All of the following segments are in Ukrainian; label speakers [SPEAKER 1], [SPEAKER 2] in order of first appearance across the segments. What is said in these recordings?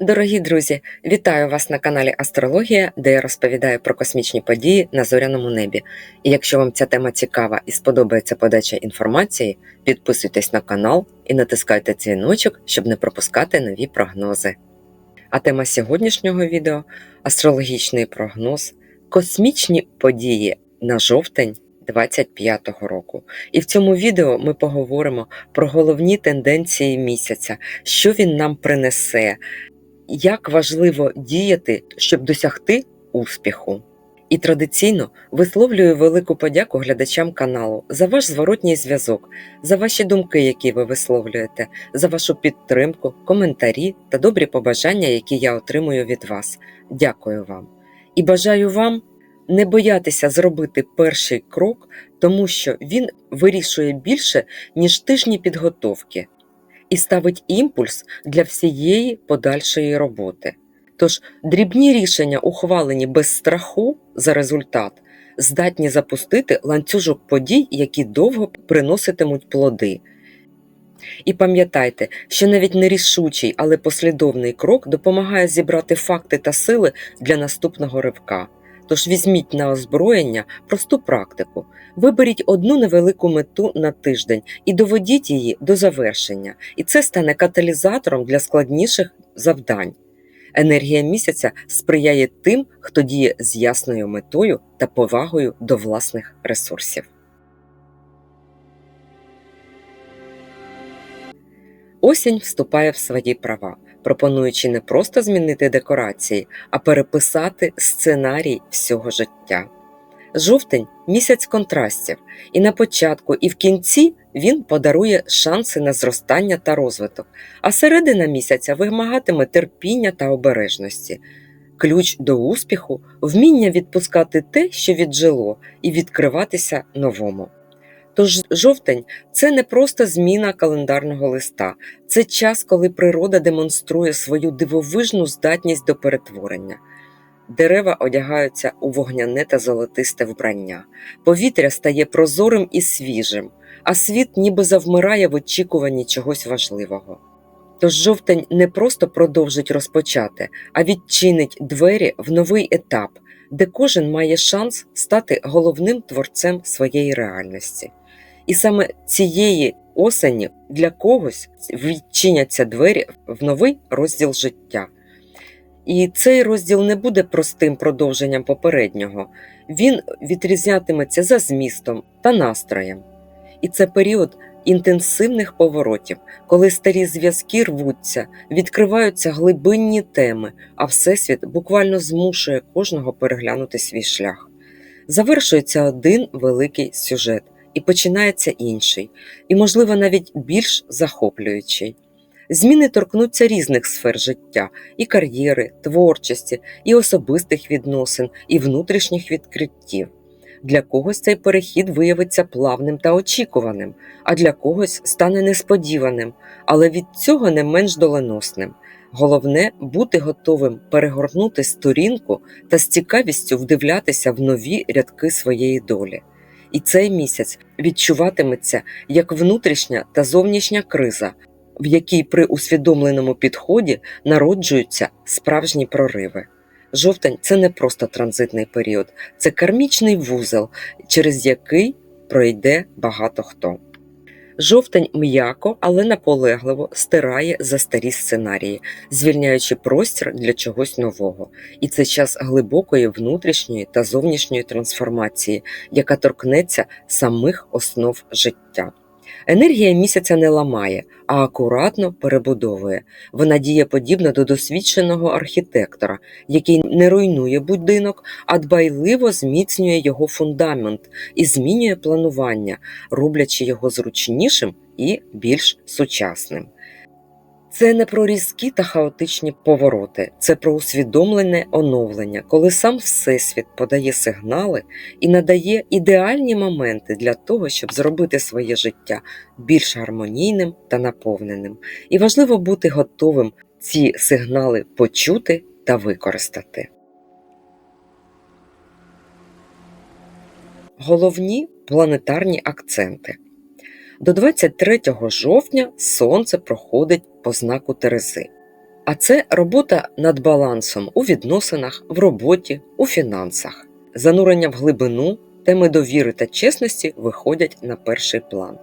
[SPEAKER 1] Дорогі друзі, вітаю вас на каналі Астрологія, де я розповідаю про космічні події на зоряному небі. І якщо вам ця тема цікава і сподобається подача інформації, підписуйтесь на канал і натискайте дзвіночок, щоб не пропускати нові прогнози. А тема сьогоднішнього відео астрологічний прогноз, космічні події на жовтень 25-го року. І в цьому відео ми поговоримо про головні тенденції місяця, що він нам принесе, як важливо діяти, щоб досягти успіху. І традиційно висловлюю велику подяку глядачам каналу за ваш зворотній зв'язок, за ваші думки, які ви висловлюєте, за вашу підтримку, коментарі та добрі побажання, які я отримую від вас. Дякую вам. І бажаю вам не боятися зробити перший крок, тому що він вирішує більше, ніж тижні підготовки і ставить імпульс для всієї подальшої роботи. Тож дрібні рішення, ухвалені без страху за результат, здатні запустити ланцюжок подій, які довго приноситимуть плоди. І пам'ятайте, що навіть нерішучий, але послідовний крок допомагає зібрати факти та сили для наступного ривка. Тож візьміть на озброєння просту практику, виберіть одну невелику мету на тиждень і доведіть її до завершення, і це стане каталізатором для складніших завдань. Енергія місяця сприяє тим, хто діє з ясною метою та повагою до власних ресурсів. Осінь вступає в свої права, пропонуючи не просто змінити декорації, а переписати сценарій всього життя. Жовтень місяць контрастів, і на початку, і в кінці він подарує шанси на зростання та розвиток, а середина місяця вимагатиме терпіння та обережності. Ключ до успіху вміння відпускати те, що віджило, і відкриватися новому. Тож жовтень це не просто зміна календарного листа, це час, коли природа демонструє свою дивовижну здатність до перетворення. Дерева одягаються у вогняне та золотисте вбрання, повітря стає прозорим і свіжим, а світ ніби завмирає в очікуванні чогось важливого. Тож жовтень не просто продовжить розпочати, а відчинить двері в новий етап, де кожен має шанс стати головним творцем своєї реальності. І саме цієї осені для когось відчиняться двері в новий розділ життя. І цей розділ не буде простим продовженням попереднього, він відрізнятиметься за змістом та настроєм. І це період інтенсивних поворотів, коли старі зв'язки рвуться, відкриваються глибинні теми, а Всесвіт буквально змушує кожного переглянути свій шлях. Завершується один великий сюжет, і починається інший, і, можливо, навіть більш захоплюючий. Зміни торкнуться різних сфер життя і кар'єри, творчості, і особистих відносин, і внутрішніх відкриттів. Для когось цей перехід виявиться плавним та очікуваним, а для когось стане несподіваним, але від цього не менш доленосним. Головне бути готовим перегорнути сторінку та з цікавістю вдивлятися в нові рядки своєї долі. І цей місяць відчуватиметься як внутрішня та зовнішня криза, в якій при усвідомленому підході народжуються справжні прориви. Жовтень це не просто транзитний період, це кармічний вузол, через який пройде багато хто. Жовтень м'яко, але наполегливо стирає за старі сценарії, звільняючи простір для чогось нового. І це час глибокої внутрішньої та зовнішньої трансформації, яка торкнеться самих основ життя. Енергія місяця не ламає, а акуратно перебудовує. Вона діє подібно до досвідченого архітектора, який не руйнує будинок, а дбайливо зміцнює його фундамент і змінює планування, роблячи його зручнішим і більш сучасним. Це не про різкі та хаотичні повороти, це про усвідомлене оновлення, коли сам Всесвіт подає сигнали і надає ідеальні моменти для того, щоб зробити своє життя більш гармонійним та наповненим. І важливо бути готовим ці сигнали почути та використати. Головні планетарні акценти. До 23 жовтня Сонце проходить по знаку Терези. А це робота над балансом у відносинах, в роботі, у фінансах. Занурення в глибину, теми довіри та чесності виходять на перший план.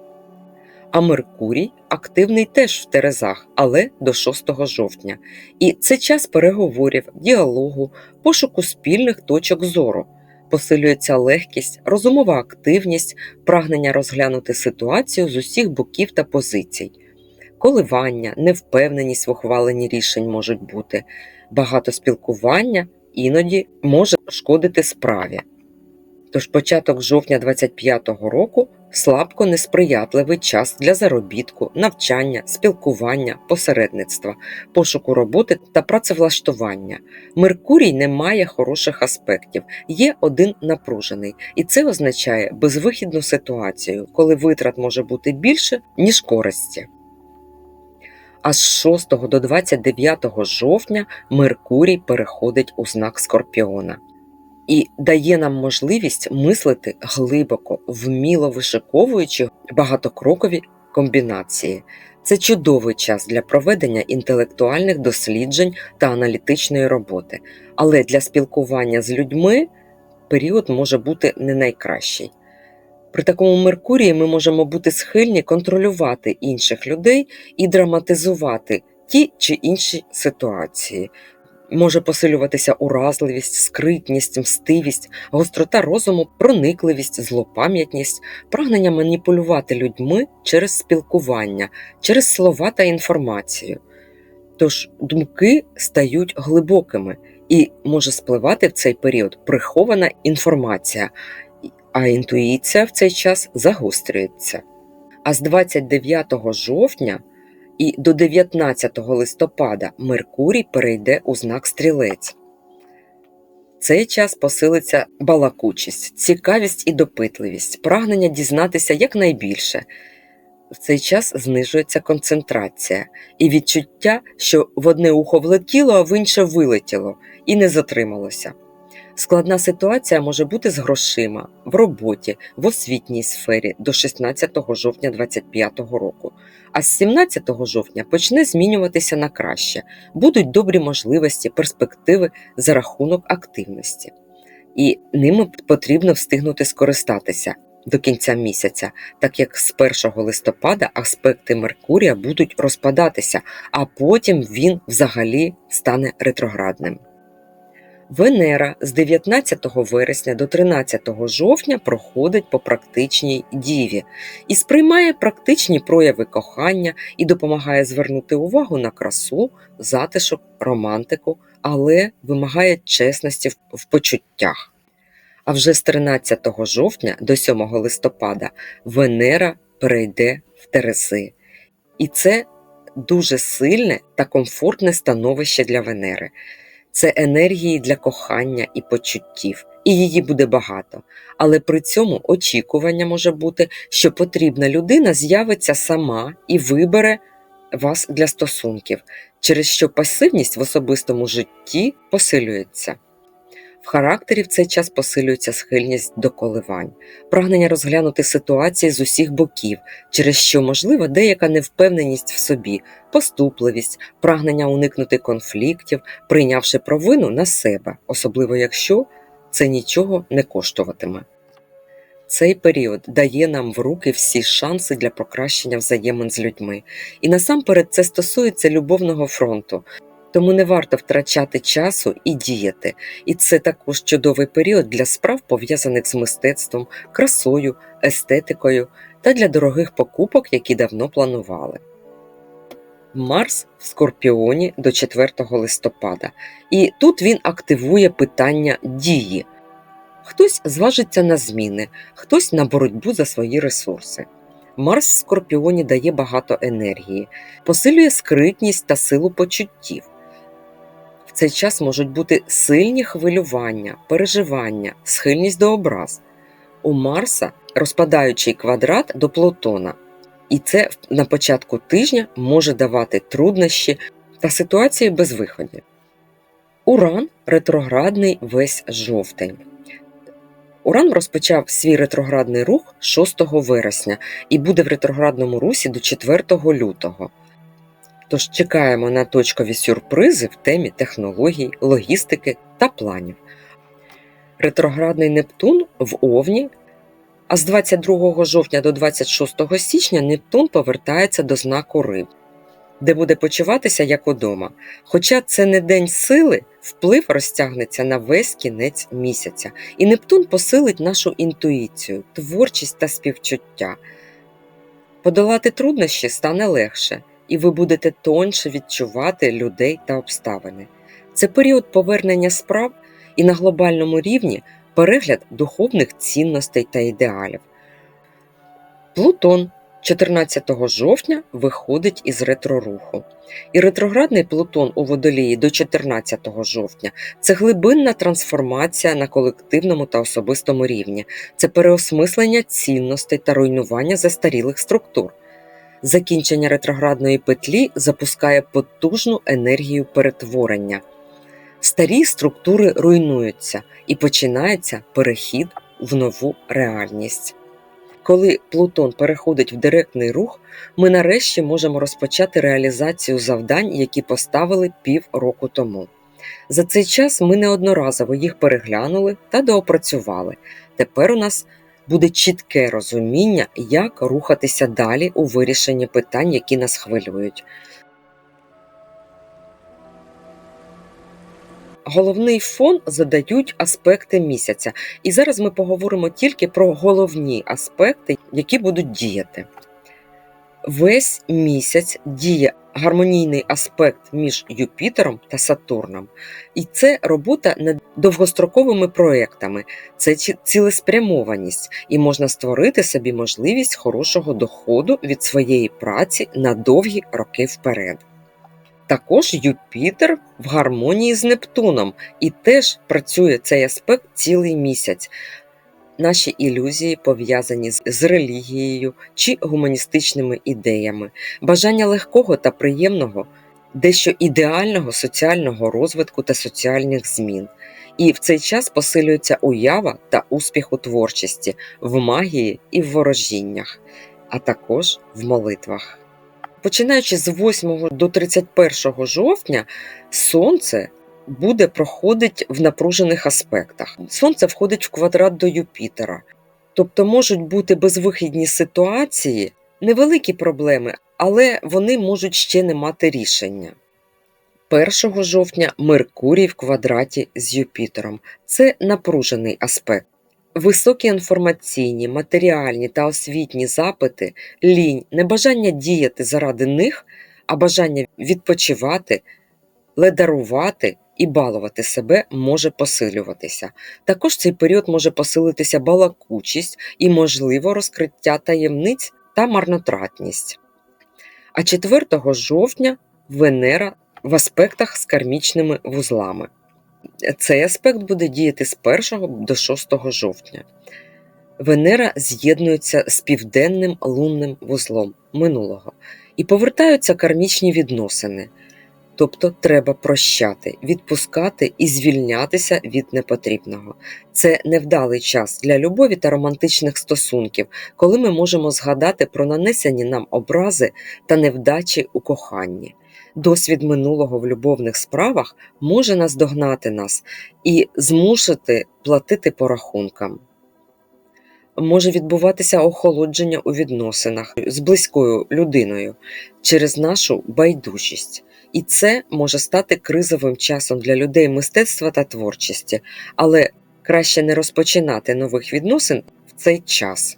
[SPEAKER 1] А Меркурій активний теж в Терезах, але до 6 жовтня. І це час переговорів, діалогу, пошуку спільних точок зору. Посилюється легкість, розумова активність, прагнення розглянути ситуацію з усіх боків та позицій. Коливання, невпевненість в ухваленні рішень можуть бути, багато спілкування іноді може шкодити справі. Тож початок жовтня 25-го року слабко несприятливий час для заробітку, навчання, спілкування, посередництва, пошуку роботи та працевлаштування. Меркурій не має хороших аспектів, є один напружений, і це означає безвихідну ситуацію, коли витрат може бути більше, ніж користі. А з 6 до 29 жовтня Меркурій переходить у знак Скорпіона і дає нам можливість мислити глибоко, вміло вишиковуючи багатокрокові комбінації. Це чудовий час для проведення інтелектуальних досліджень та аналітичної роботи, але для спілкування з людьми період може бути не найкращий. При такому Меркурії ми можемо бути схильні контролювати інших людей і драматизувати ті чи інші ситуації. Може посилюватися уразливість, скритність, мстивість, гострота розуму, проникливість, злопам'ятність, прагнення маніпулювати людьми через спілкування, через слова та інформацію. Тож думки стають глибокими і може спливати в цей період прихована інформація, а інтуїція в цей час загострюється. А з 29 жовтня і до 19 листопада Меркурій перейде у знак стрілець. Цей час посилиться балакучість, цікавість і допитливість, прагнення дізнатися якнайбільше. В цей час знижується концентрація і відчуття, що в одне ухо влетіло, а в інше вилетіло і не затрималося. Складна ситуація може бути з грошима в роботі, в освітній сфері до 16 жовтня 2025 року. А з 17 жовтня почне змінюватися на краще, будуть добрі можливості, перспективи за рахунок активності. І ними потрібно встигнути скористатися до кінця місяця, так як з 1 листопада аспекти Меркурія будуть розпадатися, а потім він взагалі стане ретроградним. Венера з 19 вересня до 13 жовтня проходить по практичній діві і сприймає практичні прояви кохання і допомагає звернути увагу на красу, затишок, романтику, але вимагає чесності в почуттях. А вже з 13 жовтня до 7 листопада Венера перейде в Терези. І це дуже сильне та комфортне становище для Венери це енергії для кохання і почуттів, і її буде багато. Але при цьому очікування може бути, що потрібна людина з'явиться сама і вибере вас для стосунків, через що пасивність в особистому житті посилюється. В характері в цей час посилюється схильність до коливань, прагнення розглянути ситуації з усіх боків, через що можлива деяка невпевненість в собі, поступливість, прагнення уникнути конфліктів, прийнявши провину на себе, особливо якщо це нічого не коштуватиме. Цей період дає нам в руки всі шанси для покращення взаємин з людьми, і насамперед це стосується любовного фронту. Тому не варто втрачати часу і діяти. І це також чудовий період для справ, пов'язаних з мистецтвом, красою, естетикою та для дорогих покупок, які давно планували. Марс в Скорпіоні до 4 листопада, і тут він активує питання дії. Хтось зважиться на зміни, хтось на боротьбу за свої ресурси. Марс в Скорпіоні дає багато енергії, посилює скритність та силу почуттів цей час можуть бути сильні хвилювання, переживання, схильність до образ. У Марса розпадаючий квадрат до Плутона, і це на початку тижня може давати труднощі та ситуації без виходу. Уран ретроградний весь жовтень. Уран розпочав свій ретроградний рух 6 вересня і буде в ретроградному русі до 4 лютого. Тож чекаємо на точкові сюрпризи в темі технологій, логістики та планів. Ретроградний Нептун в Овні, а з 22 жовтня до 26 січня Нептун повертається до знаку Риб, де буде почуватися як удома. Хоча це не день сили, вплив розтягнеться на весь кінець місяця, і Нептун посилить нашу інтуїцію, творчість та співчуття. Подолати труднощі стане легше, і ви будете тоньше відчувати людей та обставини. Це період повернення справ і на глобальному рівні перегляд духовних цінностей та ідеалів. Плутон 14 жовтня виходить із ретроруху. І ретроградний Плутон у водолії до 14 жовтня це глибинна трансформація на колективному та особистому рівні, це переосмислення цінностей та руйнування застарілих структур. Закінчення ретроградної петлі запускає потужну енергію перетворення. Старі структури руйнуються і починається перехід в нову реальність. Коли Плутон переходить в директний рух, ми нарешті можемо розпочати реалізацію завдань, які поставили пів року тому. За цей час ми неодноразово їх переглянули та доопрацювали. Тепер у нас буде чітке розуміння, як рухатися далі у вирішенні питань, які нас хвилюють. Головний фон задають аспекти місяця, і зараз ми поговоримо тільки про головні аспекти, які будуть діяти. Весь місяць діє гармонійний аспект між Юпітером та Сатурном. І це робота над довгостроковими проектами, це цілеспрямованість, і можна створити собі можливість хорошого доходу від своєї праці на довгі роки вперед. Також Юпітер в гармонії з Нептуном і теж працює цей аспект цілий місяць. Наші ілюзії пов'язані з, релігією чи гуманістичними ідеями, бажання легкого та приємного, дещо ідеального соціального розвитку та соціальних змін. І в цей час посилюється уява та успіх у творчості, в магії і в ворожіннях, а також в молитвах. Починаючи з 8 до 31 жовтня, сонце буде проходить в напружених аспектах. Сонце входить в квадрат до Юпітера, тобто можуть бути безвихідні ситуації, невеликі проблеми, але вони можуть ще не мати рішення. 1 жовтня Меркурій в квадраті з Юпітером це напружений аспект. Високі інформаційні, матеріальні та освітні запити, лінь, небажання діяти заради них, а бажання відпочивати, ледарувати і балувати себе може посилюватися. Також цей період може посилитися балакучість і, можливо, розкриття таємниць та марнотратність. А 4 жовтня Венера в аспектах з кармічними вузлами. Цей аспект буде діяти з 1 до 6 жовтня. Венера з'єднується з південним лунним вузлом минулого і повертаються кармічні відносини. Тобто треба прощати, відпускати і звільнятися від непотрібного. Це невдалий час для любові та романтичних стосунків, коли ми можемо згадати про нанесені нам образи та невдачі у коханні. Досвід минулого в любовних справах може наздогнати нас і змусити платити по рахункам. Може відбуватися охолодження у відносинах з близькою людиною через нашу байдужість. І це може стати кризовим часом для людей мистецтва та творчості, але краще не розпочинати нових відносин в цей час.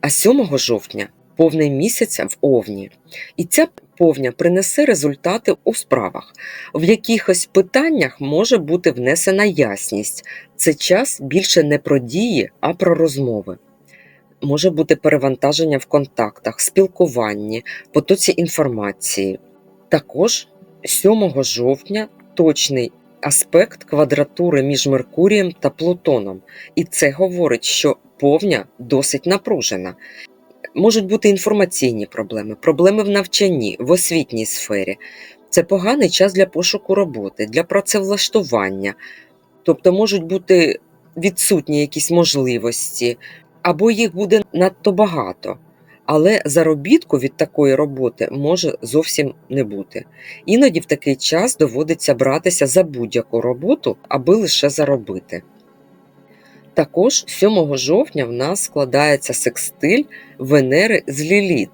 [SPEAKER 1] А 7 жовтня повний місяця в Овні. І ця повня принесе результати у справах. В якихось питаннях може бути внесена ясність. Це час більше не про дії, а про розмови. Може бути перевантаження в контактах, спілкуванні, потоці інформації. Також 7 жовтня точний аспект квадратури між Меркурієм та Плутоном, і це говорить, що повня досить напружена. Можуть бути інформаційні проблеми, проблеми в навчанні, в освітній сфері. Це поганий час для пошуку роботи, для працевлаштування. Тобто можуть бути відсутні якісь можливості, або їх буде надто багато, але заробітку від такої роботи може зовсім не бути. Іноді в такий час доводиться братися за будь-яку роботу, аби лише заробити. Також 7 жовтня в нас складається секстиль Венери з Ліліт.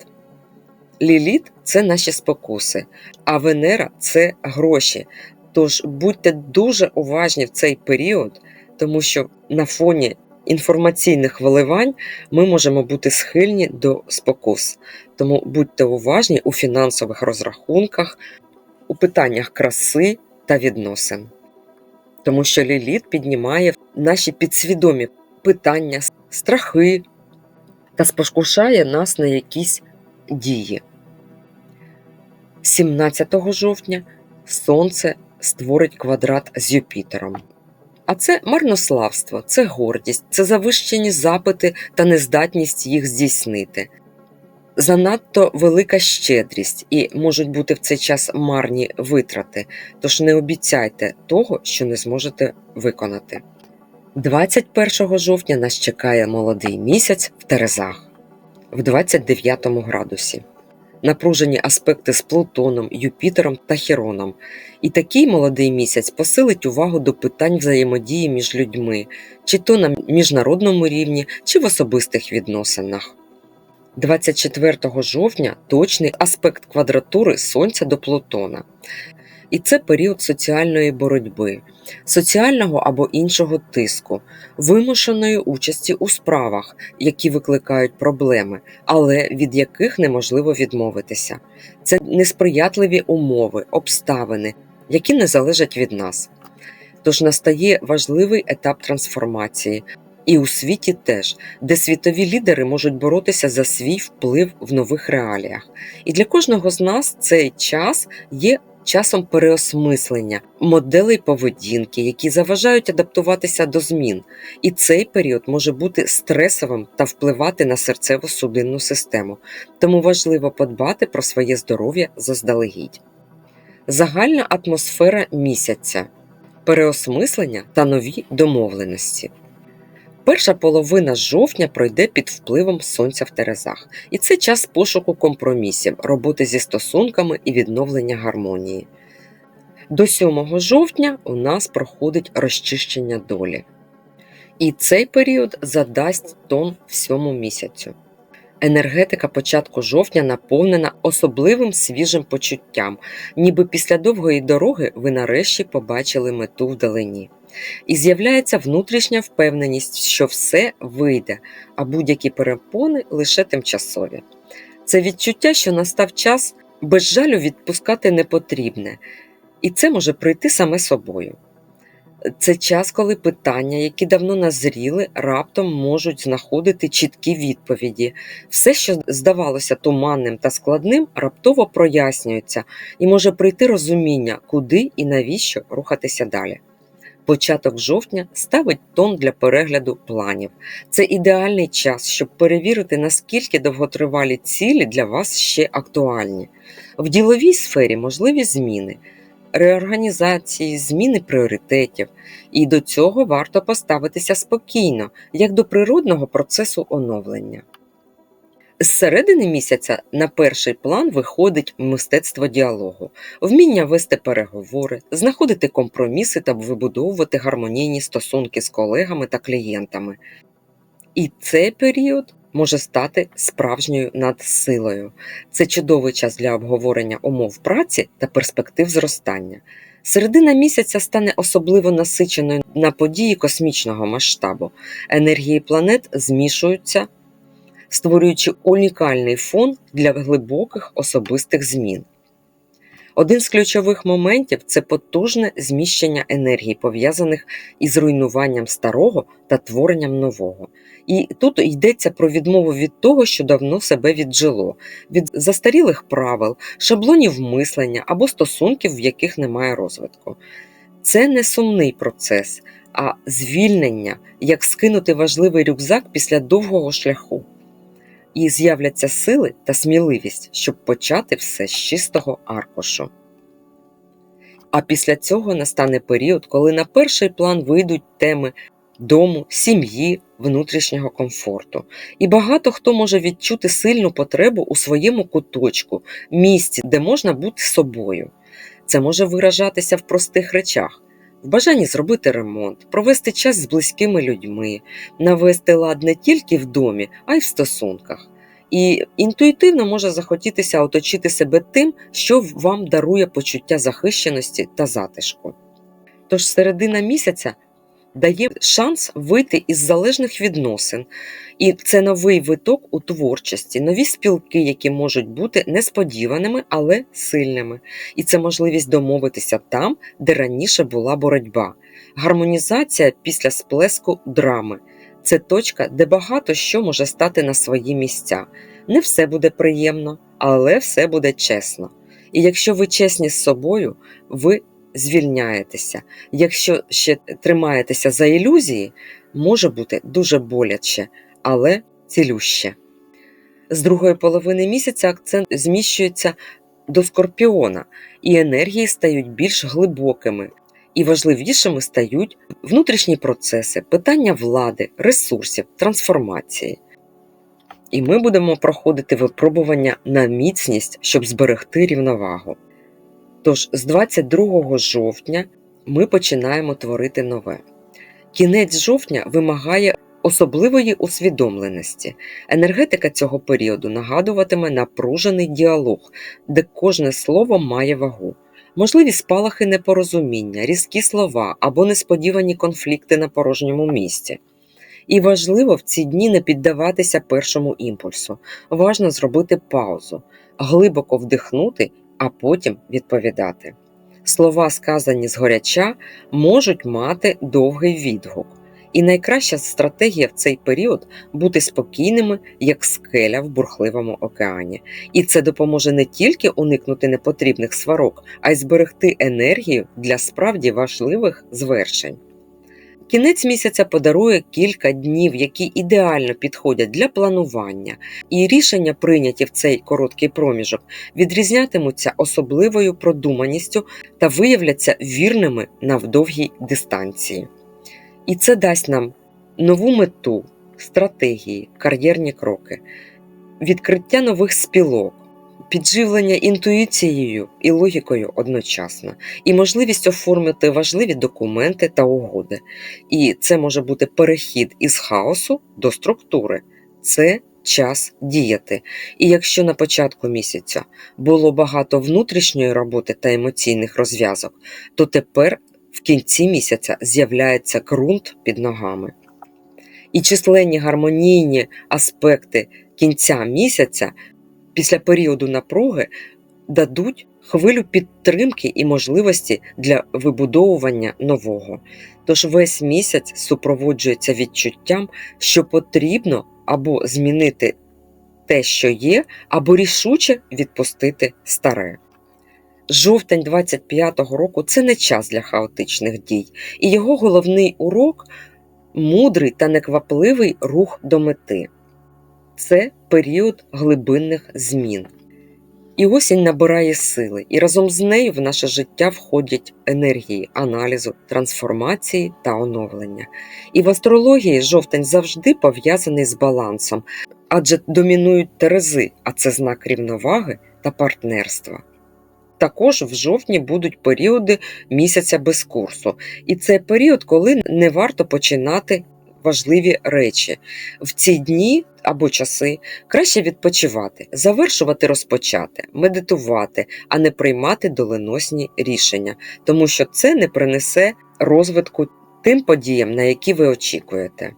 [SPEAKER 1] Ліліт це наші спокуси, а Венера це гроші. Тож будьте дуже уважні в цей період, тому що на фоні інформаційних виливань ми можемо бути схильні до спокус. Тому будьте уважні у фінансових розрахунках, у питаннях краси та відносин. Тому що ліліт піднімає наші підсвідомі питання, страхи та спокушає нас на якісь дії. 17 жовтня Сонце створить квадрат з Юпітером. А це марнославство, це гордість, це завищені запити та нездатність їх здійснити. Занадто велика щедрість і можуть бути в цей час марні витрати, тож не обіцяйте того, що не зможете виконати. 21 жовтня нас чекає молодий місяць в Терезах в 29 градусі. Напружені аспекти з Плутоном, Юпітером та Хероном. І такий молодий місяць посилить увагу до питань взаємодії між людьми, чи то на міжнародному рівні, чи в особистих відносинах. 24 жовтня точний аспект квадратури Сонця до Плутона. І це період соціальної боротьби, соціального або іншого тиску, вимушеної участі у справах, які викликають проблеми, але від яких неможливо відмовитися. Це несприятливі умови, обставини, які не залежать від нас. Тож настає важливий етап трансформації, і у світі теж, де світові лідери можуть боротися за свій вплив в нових реаліях. І для кожного з нас цей час є часом переосмислення моделей поведінки, які заважають адаптуватися до змін. І цей період може бути стресовим та впливати на серцево-судинну систему, тому важливо подбати про своє здоров'я заздалегідь. Загальна атмосфера місяця, переосмислення та нові домовленості. Перша половина жовтня пройде під впливом сонця в Терезах, і це час пошуку компромісів, роботи зі стосунками і відновлення гармонії. До 7 жовтня у нас проходить розчищення долі. І цей період задасть тон всьому місяцю. Енергетика початку жовтня наповнена особливим свіжим почуттям, ніби після довгої дороги ви нарешті побачили мету вдалині. І з'являється внутрішня впевненість, що все вийде, а будь-які перепони лише тимчасові. Це відчуття, що настав час без жалю відпускати непотрібне, і це може прийти саме собою. Це час, коли питання, які давно назріли, раптом можуть знаходити чіткі відповіді. Все, що здавалося туманним та складним, раптово прояснюється і може прийти розуміння, куди і навіщо рухатися далі. Початок жовтня ставить тон для перегляду планів. Це ідеальний час, щоб перевірити, наскільки довготривалі цілі для вас ще актуальні. В діловій сфері можливі зміни, реорганізації, зміни пріоритетів, і до цього варто поставитися спокійно, як до природного процесу оновлення. З середини місяця на перший план виходить мистецтво діалогу, вміння вести переговори, знаходити компроміси та вибудовувати гармонійні стосунки з колегами та клієнтами. І цей період може стати справжньою надсилою. Це чудовий час для обговорення умов праці та перспектив зростання. Середина місяця стане особливо насиченою на події космічного масштабу. Енергії планет змішуються створюючи унікальний фон для глибоких особистих змін. Один з ключових моментів це потужне зміщення енергії, пов'язаних із руйнуванням старого та творенням нового. І тут йдеться про відмову від того, що давно себе віджило, від застарілих правил, шаблонів мислення або стосунків, в яких немає розвитку. Це не сумний процес, а звільнення, як скинути важливий рюкзак після довгого шляху і з'являться сили та сміливість, щоб почати все з чистого аркушу. А після цього настане період, коли на перший план вийдуть теми дому, сім'ї, внутрішнього комфорту. І багато хто може відчути сильну потребу у своєму куточку, місці, де можна бути собою. Це може виражатися в простих речах. В бажанні зробити ремонт, провести час з близькими людьми, навести лад не тільки в домі, а й в стосунках. І інтуїтивно може захотітися оточити себе тим, що вам дарує почуття захищеності та затишку. Тож середина місяця дає шанс вийти із залежних відносин, і це новий виток у творчості, нові спілки, які можуть бути несподіваними, але сильними. І це можливість домовитися там, де раніше була боротьба. Гармонізація після сплеску драми. Це точка, де багато що може стати на свої місця. Не все буде приємно, але все буде чесно. І якщо ви чесні з собою, ви звільняєтеся. Якщо ще тримаєтеся за ілюзії, може бути дуже боляче, але цілюще. З другої половини місяця акцент зміщується до скорпіона, і енергії стають більш глибокими, і важливішими стають внутрішні процеси, питання влади, ресурсів, трансформації. І ми будемо проходити випробування на міцність, щоб зберегти рівновагу. Тож з 22 жовтня ми починаємо творити нове. Кінець жовтня вимагає особливої усвідомленості. Енергетика цього періоду нагадуватиме напружений діалог, де кожне слово має вагу. Можливі спалахи непорозуміння, різкі слова або несподівані конфлікти на порожньому місці. І важливо в ці дні не піддаватися першому імпульсу. Важно зробити паузу, глибоко вдихнути, а потім відповідати. Слова, сказані згоряча, можуть мати довгий відгук. І найкраща стратегія в цей період бути спокійними, як скеля в бурхливому океані. І це допоможе не тільки уникнути непотрібних сварок, а й зберегти енергію для справді важливих звершень. Кінець місяця подарує кілька днів, які ідеально підходять для планування, і рішення, прийняті в цей короткий проміжок, відрізнятимуться особливою продуманістю та виявляться вірними на довгій дистанції. І це дасть нам нову мету, стратегії, кар'єрні кроки, відкриття нових спілок, підживлення інтуїцією і логікою одночасно, і можливість оформити важливі документи та угоди. І це може бути перехід із хаосу до структури. Це час діяти. І якщо на початку місяця було багато внутрішньої роботи та емоційних розв'язок, то тепер в кінці місяця з'являється ґрунт під ногами. І численні гармонійні аспекти кінця місяця після періоду напруги дадуть хвилю підтримки і можливості для вибудовування нового. Тож весь місяць супроводжується відчуттям, що потрібно або змінити те, що є, або рішуче відпустити старе. Жовтень 25-го року це не час для хаотичних дій, і його головний урок мудрий та неквапливий рух до мети. Це період глибинних змін. І осінь набирає сили, і разом з нею в наше життя входять енергії аналізу, трансформації та оновлення. І в астрології жовтень завжди пов'язаний з балансом, адже домінують терези, а це знак рівноваги та партнерства. Також в жовтні будуть періоди місяця без курсу, і це період, коли не варто починати важливі речі. В ці дні або часи краще відпочивати, завершувати розпочати, медитувати, а не приймати доленосні рішення, тому що це не принесе розвитку тим подіям, на які ви очікуєте.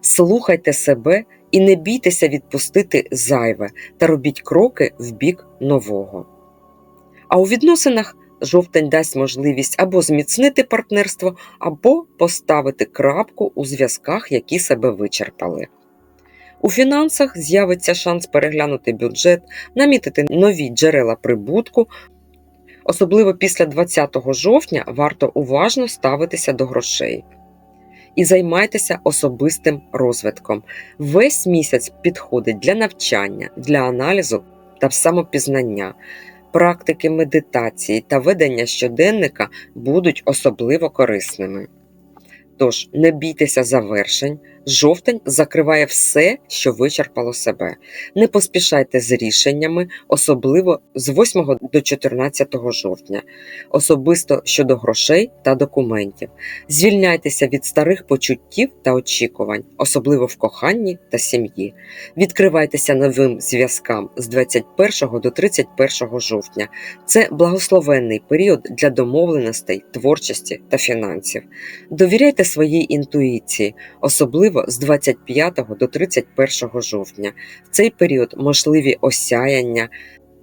[SPEAKER 1] Слухайте себе і не бійтеся відпустити зайве та робіть кроки в бік нового. А у відносинах жовтень дасть можливість або зміцнити партнерство, або поставити крапку у зв'язках, які себе вичерпали. У фінансах з'явиться шанс переглянути бюджет, намітити нові джерела прибутку. Особливо після 20 жовтня варто уважно ставитися до грошей. І займайтеся особистим розвитком. Весь місяць підходить для навчання, для аналізу та самопізнання практики медитації та ведення щоденника будуть особливо корисними. Тож не бійтеся завершень. Жовтень закриває все, що вичерпало себе. Не поспішайте з рішеннями, особливо з 8 до 14 жовтня, особисто щодо грошей та документів. Звільняйтеся від старих почуттів та очікувань, особливо в коханні та сім'ї. Відкривайтеся новим зв'язкам з 21 до 31 жовтня. Це благословенний період для домовленостей, творчості та фінансів. Довіряйте своїй інтуїції, особливо з 25 до 31 жовтня. В цей період можливі осяяння,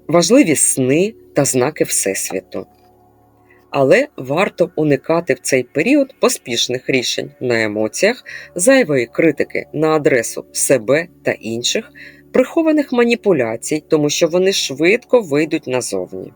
[SPEAKER 1] важливі сни та знаки Всесвіту. Але варто уникати в цей період поспішних рішень на емоціях, зайвої критики на адресу себе та інших, прихованих маніпуляцій, тому що вони швидко вийдуть назовні.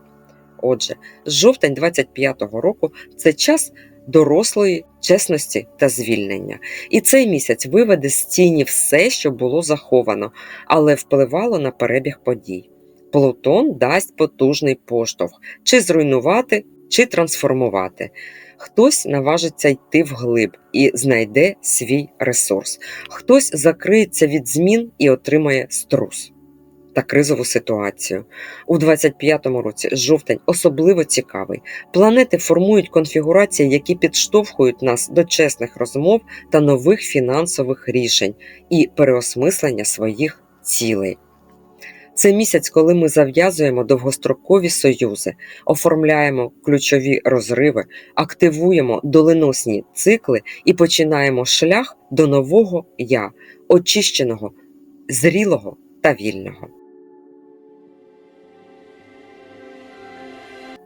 [SPEAKER 1] Отже, жовтень 25-го року це час дорослої чесності та звільнення. І цей місяць виведе з тіні все, що було заховано, але впливало на перебіг подій. Плутон дасть потужний поштовх чи зруйнувати, чи трансформувати. Хтось наважиться йти вглиб і знайде свій ресурс, хтось закриється від змін і отримає струс та кризову ситуацію. У 25-му році жовтень особливо цікавий. Планети формують конфігурації, які підштовхують нас до чесних розмов та нових фінансових рішень і переосмислення своїх цілей. Це місяць, коли ми зав'язуємо довгострокові союзи, оформляємо ключові розриви, активуємо доленосні цикли і починаємо шлях до нового я, очищеного, зрілого та вільного.